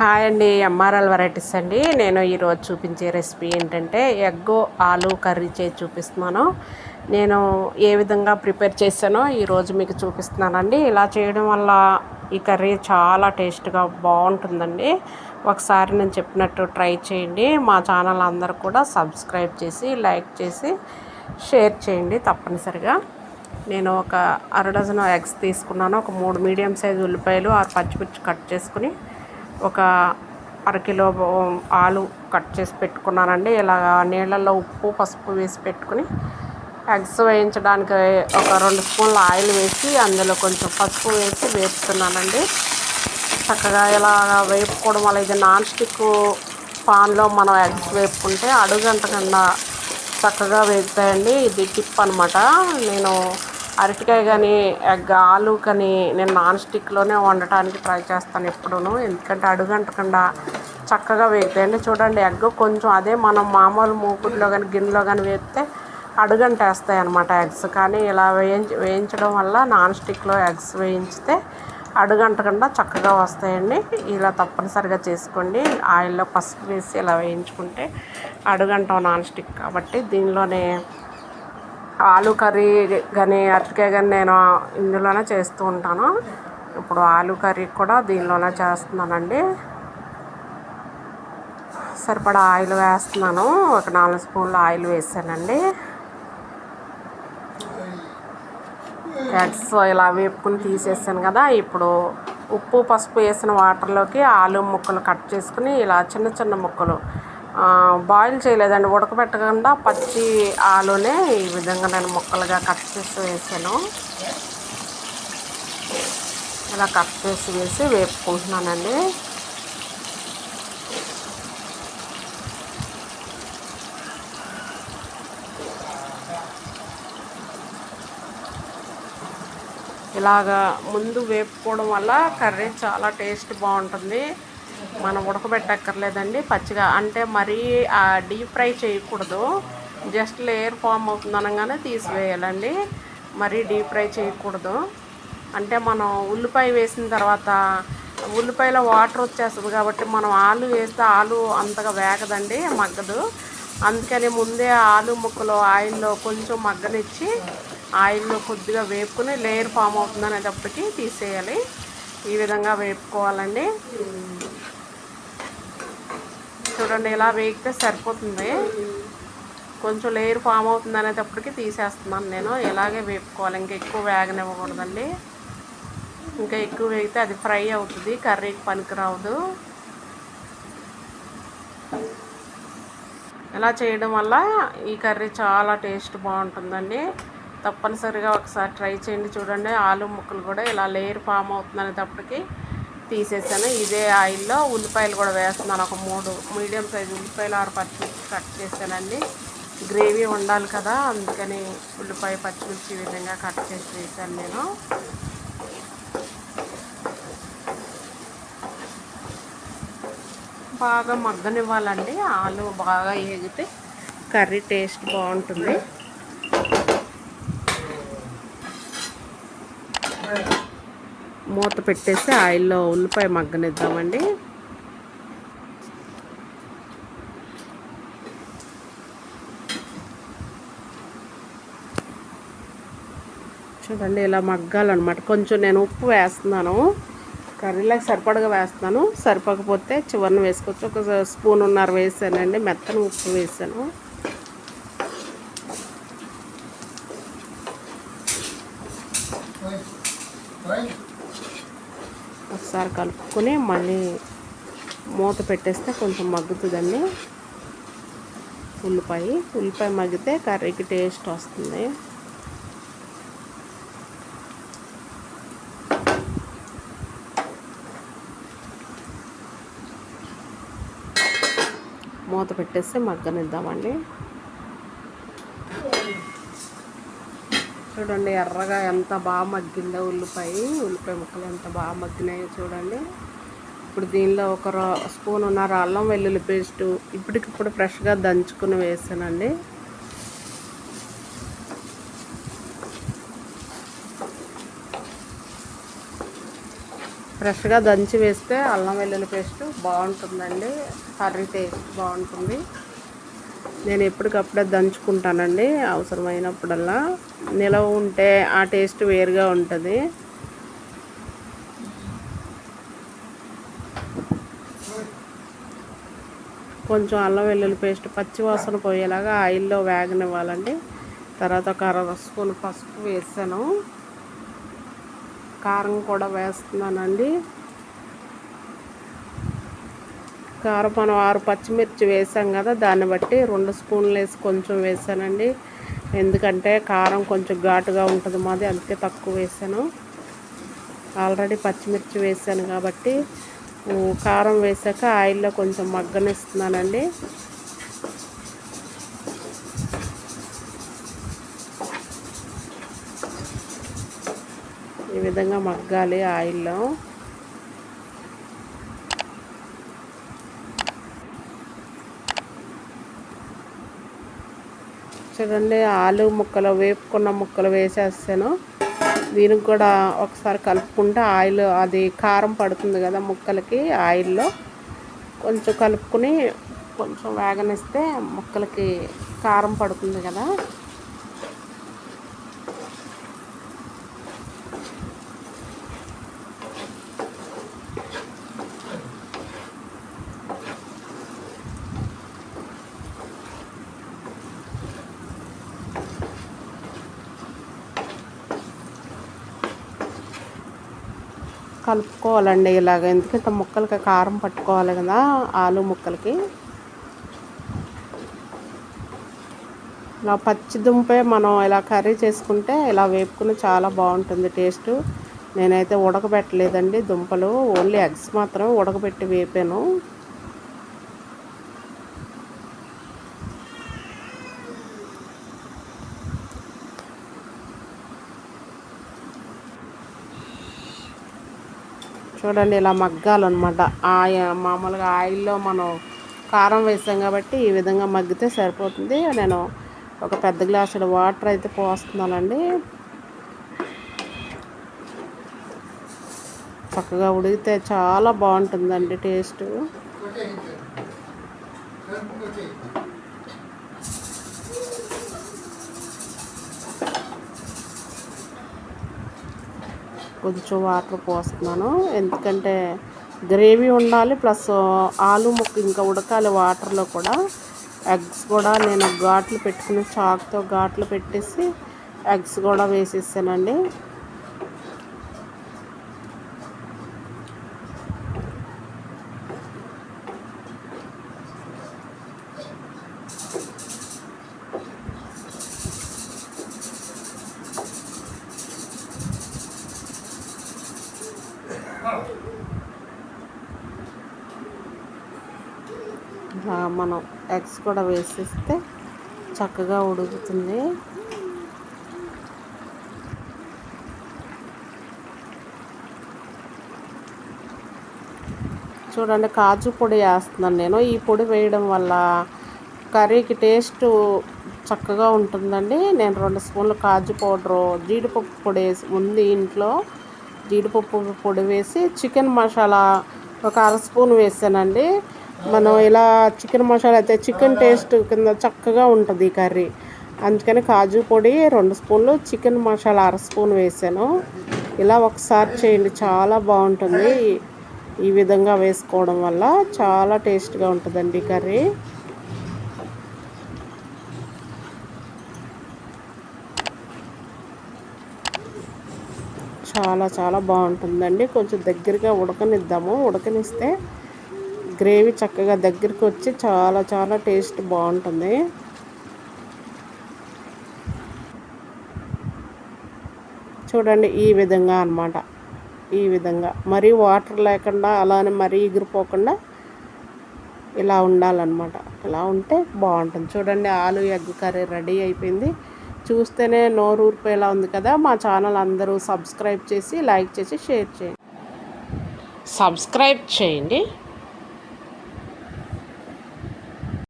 Hi అండి MRL varieties అండి. నేను ఈరోజు చూపించే రెసిపీ ఏంటంటే ఎగ్ ఆలు కర్రీ చేసి చూపిస్తున్నాను. నేను ఏ విధంగా ప్రిపేర్ చేశానో ఈరోజు మీకు చూపిస్తున్నానండి. ఇలా చేయడం వల్ల ఈ కర్రీ చాలా టేస్ట్గా బాగుంటుందండి. ఒకసారి నేను చెప్పినట్టు ట్రై చేయండి. మా ఛానల్ అందరు కూడా సబ్స్క్రైబ్ చేసి లైక్ చేసి షేర్ చేయండి తప్పనిసరిగా. నేను ఒక అర డజన్ ఎగ్స్ తీసుకున్నాను. ఒక మూడు మీడియం సైజు ఉల్లిపాయలు ఆరు పచ్చిమిర్చి కట్ చేసుకుని ఒక అరకిలో ఆలు కట్ చేసి పెట్టుకున్నానండి. ఇలా నీళ్ళల్లో ఉప్పు పసుపు వేసి పెట్టుకుని ఎగ్స్ వేయించడానికి ఒక రెండు స్పూన్ల ఆయిల్ వేసి అందులో కొంచెం పసుపు వేసి వేపుతున్నానండి. చక్కగా ఇలా వేపుకోవడం వల్ల ఇది నాన్ స్టిక్ పాన్లో మనం ఎగ్స్ వేపుకుంటే అడుగంటకుండా చక్కగా వేగుతాయండి. ఇది టిప్ అనమాట నేను అరటికాయ కానీ ఎగ్ ఆలు కానీ నేను నాన్ స్టిక్లోనే వండటానికి ట్రై చేస్తాను ఎప్పుడూ ఎందుకంటే అడుగంటకుండా చక్కగా వేగుతాయండి చూడండి ఎగ్ కొంచెం అదే మనం మామూలు మూకుడులో కానీ గిన్నెలో కానీ వేస్తే అడుగంటేస్తాయి అనమాట ఎగ్స్. కానీ ఇలా వేయించి వేయించడం వల్ల నాన్ స్టిక్లో ఎగ్స్ వేయించితే అడుగంటకుండా చక్కగా వస్తాయండి. ఇలా తప్పనిసరిగా చేసుకోండి. ఆయిల్లో పసుపు వేసి ఇలా వేయించుకుంటే అడుగంటాం నాన్ స్టిక్ కాబట్టి దీనిలోనే ఆలు కర్రీ కానీ అరటికాయ కానీ నేను ఇందులోనే చేస్తూ ఉంటాను. ఇప్పుడు ఆలు కర్రీ కూడా దీనిలోనే చేస్తున్నానండి. సరిపడా ఆయిల్ వేస్తున్నాను. ఒక నాలుగు స్పూన్ల ఆయిల్ వేసానండి. ఎగ్స్ ఇలా వేపుకుని తీసేసాను కదా. ఇప్పుడు ఉప్పు పసుపు వేసిన వాటర్లోకి ఆలు ముక్కలు కట్ చేసుకుని ఇలా చిన్న చిన్న ముక్కలు బాయిల్ చేయలేదండి ఉడకబెట్టకుండా పచ్చి ఆలునే ఈ విధంగా నేను ముక్కలుగా కట్ చేసి వేసాను. ఇలా కట్ చేసి వేసి వేపుకుంటున్నానండి. ఇలాగా ముందు వేపుకోవడం వల్ల కర్రీ చాలా టేస్ట్ బాగుంటుంది. మనం ఉడకబెట్టక్కర్లేదండి. పచ్చిగా అంటే మరీ డీప్ ఫ్రై చేయకూడదు. జస్ట్ లేయర్ ఫామ్ అవుతుంది అనగానే తీసివేయాలండి. మరీ డీప్ ఫ్రై చేయకూడదు. అంటే మనం ఉల్లిపాయ వేసిన తర్వాత ఉల్లిపాయలో వాటర్ వచ్చేస్తుంది కాబట్టి మనం ఆలు వేస్తే ఆలు అంతగా వేగదండి మగ్గదు. అందుకని ముందే ఆలు ముక్కలు ఆయిల్లో కొంచెం మగ్గనిచ్చి ఆయిల్లో కొద్దిగా వేపుకుని లేయర్ ఫామ్ అవుతుంది అనేటప్పటికి తీసేయాలి. ఈ విధంగా వేపుకోవాలండి. చూడండి ఇలా వేగితే సరిపోతుంది. కొంచెం లేయర్ ఫామ్ అవుతుంది అనేటప్పటికి తీసేస్తున్నాను నేను. ఇలాగే వేపుకోవాలి. ఇంకా ఎక్కువ వేగనివ్వకూడదండి. ఇంకా ఎక్కువ వేగితే అది ఫ్రై అవుతుంది. కర్రీకి పనికిరావదు ఇలా చేయడం వల్ల ఈ కర్రీ చాలా టేస్ట్ బాగుంటుందండి. తప్పనిసరిగా ఒకసారి ట్రై చేయండి. చూడండి ఆలు ముక్కలు కూడా ఇలా లేయర్ ఫామ్ అవుతుంది అనేటప్పటికి తీసేసాను. ఇదే ఆయిల్లో ఉల్లిపాయలు కూడా వేస్తున్నాను. ఒక మూడు మీడియం సైజు ఉల్లిపాయలు ఆరు పచ్చిమిర్చి కట్ చేశానండి. గ్రేవీ ఉండాలి కదా అందుకని ఉల్లిపాయ పచ్చిమిర్చి విధంగా కట్ చేసి వేసాను నేను. బాగా మగ్గనివ్వాలండి. ఆలు బాగా ఏగితే కర్రీ టేస్ట్ బాగుంటుంది. మూత పెట్టేసి ఆయిల్లో ఉల్లిపాయ మగ్గనిద్దామండి. చూడండి ఇలా మగ్గాలన్నమాట. కొంచెం నేను ఉప్పు వేస్తున్నాను. కర్రీలకు సరిపడగా వేస్తున్నాను. సరిపోకపోతే చివరిని వేసుకోవచ్చు. ఒక స్పూన్ ఉన్నారు వేసానండి. మెత్తని ఉప్పు వేసాను. ఒకసారి కలుపుకొని మళ్ళీ మూత పెట్టేస్తే కొంచెం మగ్గుతుందండి. ఉల్లిపాయ ఉల్లిపాయ మగ్గితే కర్రీకి టేస్ట్ వస్తుంది. మూత పెట్టేస్తే మగ్గనిద్దామండి. చూడండి ఎర్రగా ఎంత బాగా మగ్గిందో ఉల్లిపాయ. ఉల్లిపాయ ముక్కలు ఎంత బాగా మగ్గినాయో చూడండి. ఇప్పుడు దీనిలో ఒక స్పూన్ ఉన్నర అల్లం వెల్లుల్లి పేస్టు ఇప్పటికిప్పుడు ఫ్రెష్గా దంచుకుని వేసానండి. ఫ్రెష్గా దంచి వేస్తే అల్లం వెల్లుల్లి పేస్ట్ బాగుంటుందండి. కర్రీ టేస్ట్ బాగుంటుంది. నేను ఎప్పటికప్పుడే దంచుకుంటానండి అవసరమైనప్పుడల్లా. నిలవ ఉంటే ఆ టేస్ట్ వేరుగా ఉంటుంది. కొంచెం అల్లం వెల్లుల్లి పేస్ట్ పచ్చి వాసన పోయేలాగా ఆయిల్లో వేగనివ్వాలండి. తర్వాత ఒక అర స్పూన్ పసుపు వేసాను. కారం కూడా వేస్తున్నానండి. కారం మనం ఆరు పచ్చిమిర్చి వేసాం కదా దాన్ని బట్టి రెండు స్పూన్లు వేసి కొంచెం వేసానండి. ఎందుకంటే కారం కొంచెం ఘాటుగా ఉంటుంది మాది అందుకే తక్కువ వేసాను. ఆల్రెడీ పచ్చిమిర్చి వేసాను కాబట్టి కారం వేసాక ఆయిల్లో కొంచెం మగ్గనిస్తున్నానండి. ఈ విధంగా మగ్గాలి ఆయిల్లో. చూడండి ఆలు ముక్కలు వేపుకున్న ముక్కలు వేసేస్తాను. దీనికి కూడా ఒకసారి కలుపుకుంటే ఆయిల్ అది కారం పడుతుంది కదా ముక్కలకి ఆయిల్లో. కొంచెం కలుపుకొని కొంచెం వేగనిస్తే ముక్కలకి కారం పడుతుంది కదా. కలుపుకోవాలండి ఇలాగ. ఎందుకంటే ముక్కలకి కారం పట్టుకోవాలి కదా ఆలు ముక్కలకి. ఇలా పచ్చి దుంపే మనం ఇలా కర్రీ చేసుకుంటే ఇలా వేపుకుని చాలా బాగుంటుంది టేస్ట్. నేనైతే ఉడకబెట్టలేదండి దుంపలు. ఓన్లీ ఎగ్స్ మాత్రం ఉడకబెట్టి వేపాను. చూడండి ఇలా మగ్గాలన్నమాట. ఆ మామూలుగా ఆయిల్లో మనం కారం వేసాం కాబట్టి ఈ విధంగా మగ్గితే సరిపోతుంది. నేను ఒక పెద్ద గ్లాసుల వాటర్ అయితే పోస్తున్నానండి. చక్కగా ఉడికితే చాలా బాగుంటుందండి టేస్ట్. కొంచెం వాటర్ పోస్తున్నాను. ఎందుకంటే గ్రేవీ ఉండాలి ప్లస్ ఆలు ముక్క ఇంకా ఉడకాలి వాటర్లో కూడా. ఎగ్స్ కూడా నేను ఘాట్లు పెట్టుకుని చాక్తో ఘాట్లు పెట్టేసి ఎగ్స్ కూడా వేసేసానండి. మనం ఎగ్స్ కూడా వేసేస్తే చక్కగా ఉడుకుతుంది. చూడండి కాజు పొడి వేస్తున్నాను నేను. ఈ పొడి వేయడం వల్ల కర్రీకి టేస్ట్ చక్కగా ఉంటుందండి. నేను రెండు స్పూన్లు కాజు పౌడరు జీడిపప్పు పొడి వేసి ఉంది ఇంట్లో. జీడిపప్పు పొడి వేసి చికెన్ మసాలా ఒక అర స్పూన్ వేసానండి. మనం ఇలా చికెన్ మసాలా అయితే చికెన్ టేస్ట్ కింద చక్కగా ఉంటుంది ఈ కర్రీ. అందుకని కాజు పొడి రెండు స్పూన్లు చికెన్ మసాలా అర స్పూన్ వేసాను. ఇలా ఒకసారి చేయండి చాలా బాగుంటుంది. ఈ విధంగా వేసుకోవడం వల్ల చాలా టేస్ట్గా ఉంటుందండి కర్రీ. చాలా చాలా బాగుంటుందండి. కొంచెం దగ్గరగా ఉడకనిద్దాము. ఉడకనిస్తే గ్రేవీ చక్కగా దగ్గరికి వచ్చి చాలా చాలా టేస్ట్ బాగుంటుంది. చూడండి ఈ విధంగా అనమాట ఈ విధంగా మరీ వాటర్ లేకుండా అలానే మరీ ఎగిరిపోకుండా ఇలా ఉండాలన్నమాట. ఇలా ఉంటే బాగుంటుంది. చూడండి ఆలు ఎగ్ కర్రీ రెడీ అయిపోయింది. చూస్తేనే నోరు ఊరిపోయేలా ఉంది కదా. మా ఛానల్ అందరూ సబ్స్క్రైబ్ చేసి లైక్ చేసి షేర్ చేయండి. సబ్స్క్రైబ్ చేయండి.